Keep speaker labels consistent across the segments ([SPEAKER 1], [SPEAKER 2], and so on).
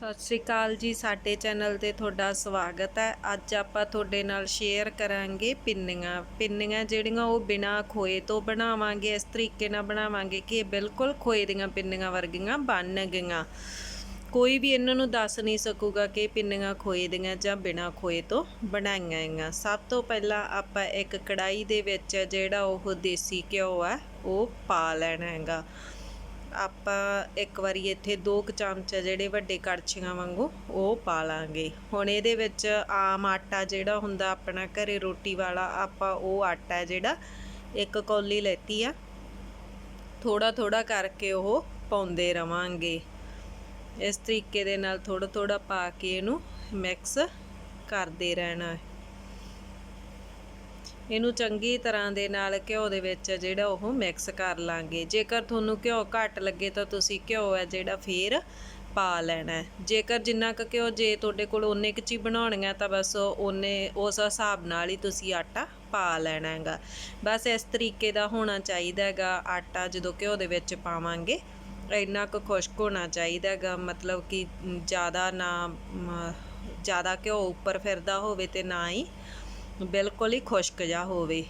[SPEAKER 1] ਸਤਿ ਸ਼੍ਰੀ ਅਕਾਲ ਜੀ, ਸਾਡੇ ਚੈਨਲ ਤੇ ਤੁਹਾਡਾ ਸਵਾਗਤ ਹੈ। ਅੱਜ ਆਪਾਂ ਤੁਹਾਡੇ ਨਾਲ ਸ਼ੇਅਰ ਕਰਾਂਗੇ ਪਿੰਨੀਆਂ। ਪਿੰਨੀਆਂ ਜਿਹੜੀਆਂ ਉਹ ਬਿਨਾ ਖੋਏ ਤੋਂ ਬਣਾਵਾਂਗੇ, ਇਸ ਤਰੀਕੇ ਨਾਲ ਬਣਾਵਾਂਗੇ ਕਿ ਇਹ ਬਿਲਕੁਲ ਖੋਏ ਦੀਆਂ ਪਿੰਨੀਆਂ ਵਰਗੀਆਂ ਬਣ ਗਈਆਂ। ਕੋਈ ਵੀ ਇਹਨਾਂ ਨੂੰ ਦੱਸ ਨਹੀਂ ਸਕੂਗਾ ਕਿ ਪਿੰਨੀਆਂ ਖੋਏ ਦੀਆਂ ਜਾਂ ਬਿਨਾ ਖੋਏ ਤੋਂ ਬਣਾਈਆਂ ਹੈਗੀਆਂ ਸਭ ਤੋਂ ਪਹਿਲਾਂ ਆਪਾਂ ਇੱਕ ਕੜਾਈ ਦੇ ਵਿੱਚ ਜਿਹੜਾ ਉਹ ਦੇਸੀ ਘਿਓ ਹੈ, ਉਹ ਪਾ ਲੈਣਾ ਹੈਗਾ। ਆਪਾਂ ਇੱਕ ਵਾਰੀ ਇੱਥੇ ਦੋ ਕੁ ਚਮਚ ਜਿਹੜੇ ਵੱਡੇ ਕੜਛੀਆਂ ਵਾਂਗੂ ਉਹ ਪਾ ਲਾਂਗੇ। ਹੁਣ ਇਹਦੇ ਵਿੱਚ ਆਮ ਆਟਾ ਜਿਹੜਾ ਹੁੰਦਾ ਆਪਣਾ ਘਰੇ ਰੋਟੀ ਵਾਲਾ, ਆਪਾਂ ਉਹ ਆਟਾ ਜਿਹੜਾ ਇੱਕ ਕੌਲੀ ਲੈਤੀ ਆ ਥੋੜਾ ਥੋੜਾ ਕਰਕੇ ਉਹ ਪਾਉਂਦੇ ਰਵਾਂਗੇ। ਇਸ ਤਰੀਕੇ ਦੇ ਨਾਲ ਥੋੜਾ ਥੋੜਾ ਪਾ ਕੇ ਇਹਨੂੰ ਮਿਕਸ ਕਰਦੇ ਰਹਿਣਾ ਇਹਨੂੰ ਚੰਗੀ ਤਰ੍ਹਾਂ ਦੇ ਨਾਲ ਘਿਓ ਦੇ ਵਿੱਚ ਜਿਹੜਾ ਉਹ ਮਿਕਸ ਕਰ ਲਾਂਗੇ। ਜੇਕਰ ਤੁਹਾਨੂੰ ਘਿਓ ਘੱਟ ਲੱਗੇ ਤਾਂ ਤੁਸੀਂ ਘਿਓ ਹੈ ਜਿਹੜਾ ਫੇਰ ਪਾ ਲੈਣਾ ਜੇਕਰ ਜਿੰਨਾ ਕੁ ਘਿਓ ਜੇ ਤੁਹਾਡੇ ਕੋਲ ਓਨੇ ਕੁ ਚ ਹੀ ਬਣਾਉਣੀਆਂ ਤਾਂ ਬਸ ਓਨੇ, ਉਸ ਹਿਸਾਬ ਨਾਲ ਹੀ ਤੁਸੀਂ ਆਟਾ ਪਾ ਲੈਣਾ ਹੈਗਾ। ਬਸ ਇਸ ਤਰੀਕੇ ਦਾ ਹੋਣਾ ਚਾਹੀਦਾ ਹੈਗਾ ਆਟਾ ਜਦੋਂ ਘਿਓ ਦੇ ਵਿੱਚ ਪਾਵਾਂਗੇ। ਇੰਨਾ ਕੁ ਖੁਸ਼ਕ ਹੋਣਾ ਚਾਹੀਦਾ ਹੈਗਾ, ਮਤਲਬ ਕਿ ਜ਼ਿਆਦਾ ਨਾ ਜ਼ਿਆਦਾ ਘਿਓ ਉੱਪਰ ਫਿਰਦਾ ਹੋਵੇ ਤੇ ਨਾ ਹੀ ਬਿਲਕੁਲ ਹੀ ਖੁਸ਼ਕ ਜਾ ਹੋਵੇ।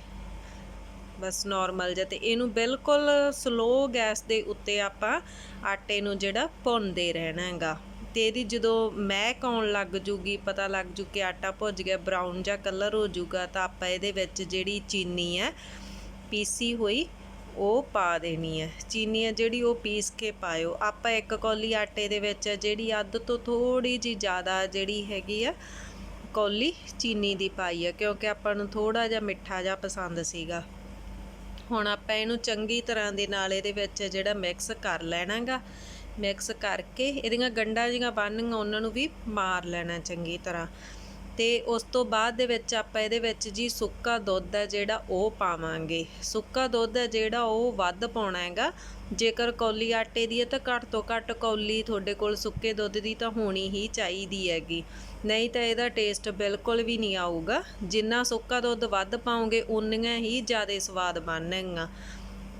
[SPEAKER 1] ਬਸ ਨਾਰਮਲ ਜਿਹਾ ਤੇ ਇਹਨੂੰ ਬਿਲਕੁਲ ਸਲੋ ਗੈਸ ਦੇ ਉੱਤੇ ਆਪਾਂ ਆਟੇ ਨੂੰ ਜਿਹੜਾ ਭੁੰਨਦੇ ਰਹਿਣਾ ਹੈਗਾ। ਤੇ ਇਹਦੀ ਜਦੋਂ ਮਹਿਕ ਆਉਣ ਲੱਗ ਜੂਗੀ, ਪਤਾ ਲੱਗ ਜੂ ਕਿ ਆਟਾ ਭੁੱਜ ਗਿਆ ਬਰਾਊਨ ਜਿਹਾ ਕਲਰ ਹੋ ਜੂਗਾ, ਤਾਂ ਆਪਾਂ ਇਹਦੇ ਵਿੱਚ ਜਿਹੜੀ ਚੀਨੀ ਹੈ, ਪੀਸੀ ਹੋਈ, ਉਹ ਪਾ ਦੇਣੀ ਹੈ। ਚੀਨੀ ਹੈ ਜਿਹੜੀ ਉਹ ਪੀਸ ਕੇ ਪਾਇਓ। ਆਪਾਂ ਇੱਕ ਕੌਲੀ ਆਟੇ ਦੇ ਵਿੱਚ ਜਿਹੜੀ ਅੱਧ ਤੋਂ ਥੋੜੀ ਜੀ ਜ਼ਿਆਦਾ ਜਿਹੜੀ ਹੈਗੀ ਆ ਕੌਲੀ ਚੀਨੀ ਦੀ ਪਾਈ ਹੈ ਕਿਉਂਕਿ ਆਪਾਂ ਨੂੰ ਥੋੜਾ ਜਿਹਾ ਮਿੱਠਾ ਜਿਹਾ ਪਸੰਦ ਸੀਗਾ। ਹੁਣ ਆਪਾਂ ਇਹਨੂੰ ਚੰਗੀ ਤਰ੍ਹਾਂ ਦੇ ਨਾਲ ਇਹਦੇ ਵਿੱਚ ਜਿਹੜਾ ਮਿਕਸ ਕਰ ਲੈਣਾਗਾ ਮਿਕਸ ਕਰਕੇ ਇਹਦੀਆਂ ਗੰਢਾਂ ਜੀਆਂ ਬੰਨ੍ਹੀਆਂ ਉਹਨਾਂ ਨੂੰ ਵੀ ਮਾਰ ਲੈਣਾ ਚੰਗੀ ਤਰ੍ਹਾਂ। ਤੇ ਉਸ ਤੋਂ ਬਾਅਦ ਦੇ ਵਿੱਚ ਆਪਾਂ ਇਹਦੇ ਵਿੱਚ ਜੀ ਸੁੱਕਾ ਦੁੱਧ ਹੈ ਜਿਹੜਾ ਉਹ ਪਾਵਾਂਗੇ। ਸੁੱਕਾ ਦੁੱਧ ਹੈ ਜਿਹੜਾ ਉਹ ਵੱਧ ਪਾਉਣਾ ਹੈਗਾ। ਜੇਕਰ ਕੌਲੀ ਆਟੇ ਦੀ ਹੈ ਤਾਂ ਘੱਟ ਤੋਂ ਘੱਟ ਕੌਲੀ ਤੁਹਾਡੇ ਕੋਲ ਸੁੱਕੇ ਦੁੱਧ ਦੀ ਤਾਂ ਹੋਣੀ ਹੀ ਚਾਹੀਦੀ ਹੈਗੀ। ਨਹੀਂ ਤਾਂ ਇਹਦਾ ਟੇਸਟ ਬਿਲਕੁਲ ਵੀ ਨਹੀਂ ਆਊਗਾ। ਜਿੰਨਾ ਸੁੱਕਾ ਦੁੱਧ ਵੱਧ ਪਾਓਗੇ, ਉਨੀਆਂ ਹੀ ਜ਼ਿਆਦਾ ਸਵਾਦ ਬਣਨਗੀਆਂ।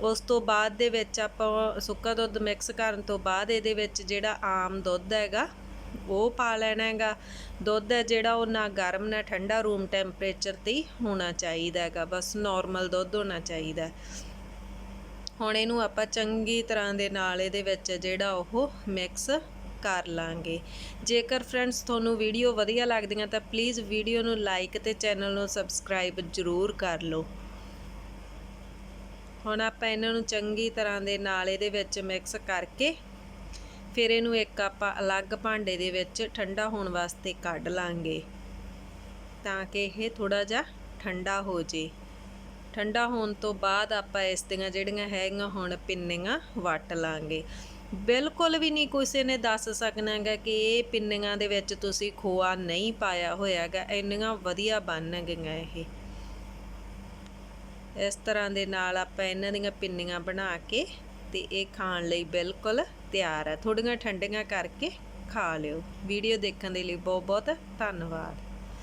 [SPEAKER 1] ਉਸ ਤੋਂ ਬਾਅਦ ਦੇ ਵਿੱਚ ਆਪਾਂ ਸੁੱਕਾ ਦੁੱਧ ਮਿਕਸ ਕਰਨ ਤੋਂ ਬਾਅਦ ਇਹਦੇ ਵਿੱਚ ਜਿਹੜਾ ਆਮ ਦੁੱਧ ਹੈਗਾ ਉਹ ਪਾ ਲੈਣਾ ਹੈਗਾ। ਦੁੱਧ ਹੈ ਜਿਹੜਾ ਉਹ ਨਾ ਗਰਮ ਨਾ ਠੰਡਾ ਰੂਮ ਟੈਂਪਰੇਚਰ ਤੇ ਹੀ ਹੋਣਾ ਚਾਹੀਦਾ ਹੈਗਾ। ਬਸ ਨਾਰਮਲ ਦੁੱਧ ਹੋਣਾ ਚਾਹੀਦਾ ਹੁਣ ਇਹਨੂੰ ਆਪਾਂ ਚੰਗੀ ਤਰ੍ਹਾਂ ਦੇ ਨਾਲ ਇਹਦੇ ਵਿੱਚ ਜਿਹੜਾ ਉਹ ਮਿਕਸ ਕਰ ਲਾਂਗੇ। ਜੇਕਰ ਫਰੈਂਡਸ ਤੁਹਾਨੂੰ ਵੀਡੀਓ ਵਧੀਆ ਲੱਗਦੀਆਂ ਤਾਂ ਪਲੀਜ਼ ਵੀਡੀਓ ਨੂੰ ਲਾਈਕ ਤੇ ਚੈਨਲ ਨੂੰ ਸਬਸਕ੍ਰਾਈਬ ਜ਼ਰੂਰ ਕਰ ਲਓ। ਹੁਣ ਆਪਾਂ ਇਹਨਾਂ ਨੂੰ ਚੰਗੀ ਤਰ੍ਹਾਂ ਦੇ ਨਾਲ ਇਹਦੇ ਵਿੱਚ ਮਿਕਸ ਕਰਕੇ ਫਿਰ ਇਹਨੂੰ ਇੱਕ ਆਪਾਂ ਅਲੱਗ ਭਾਂਡੇ ਦੇ ਵਿੱਚ ਠੰਡਾ ਹੋਣ ਵਾਸਤੇ ਕੱਢ ਲਾਂਗੇ ਤਾਂ ਕਿ ਇਹ ਥੋੜਾ ਜਿਹਾ ਠੰਡਾ ਹੋ ਜੇ। ਠੰਡਾ ਹੋਣ ਤੋਂ ਬਾਅਦ ਆਪਾਂ ਇਸ ਦੀਆਂ ਜਿਹੜੀਆਂ ਹੈਗੀਆਂ ਹੁਣ ਪਿੰਨੀਆਂ ਵੱਟ ਲਾਂਗੇ। ਬਿਲਕੁਲ ਵੀ ਨਹੀਂ ਕਿਸੇ ਨੇ ਦੱਸ ਸਕਣਾ ਹੈਗਾ ਕਿ ਇਹ ਪਿੰਨੀਆਂ ਦੇ ਵਿੱਚ ਤੁਸੀਂ ਖੋਆ ਨਹੀਂ ਪਾਇਆ ਹੋਇਆ ਹੈਗਾ ਇੰਨੀਆਂ ਵਧੀਆ ਬਣ ਗਈਆਂ ਇਹ। ਇਸ ਤਰ੍ਹਾਂ ਦੇ ਨਾਲ ਆਪਾਂ ਇਹਨਾਂ ਦੀਆਂ ਪਿੰਨੀਆਂ ਬਣਾ ਕੇ ਤੇ ਇਹ ਖਾਣ ਲਈ ਬਿਲਕੁਲ ਤਿਆਰ ਹੈ ਥੋੜੀਆਂ ਠੰਡੀਆਂ ਕਰਕੇ ਖਾ ਲਿਓ। ਵੀਡੀਓ ਦੇਖਣ ਦੇ ਲਈ ਬਹੁਤ ਬਹੁਤ ਧੰਨਵਾਦ।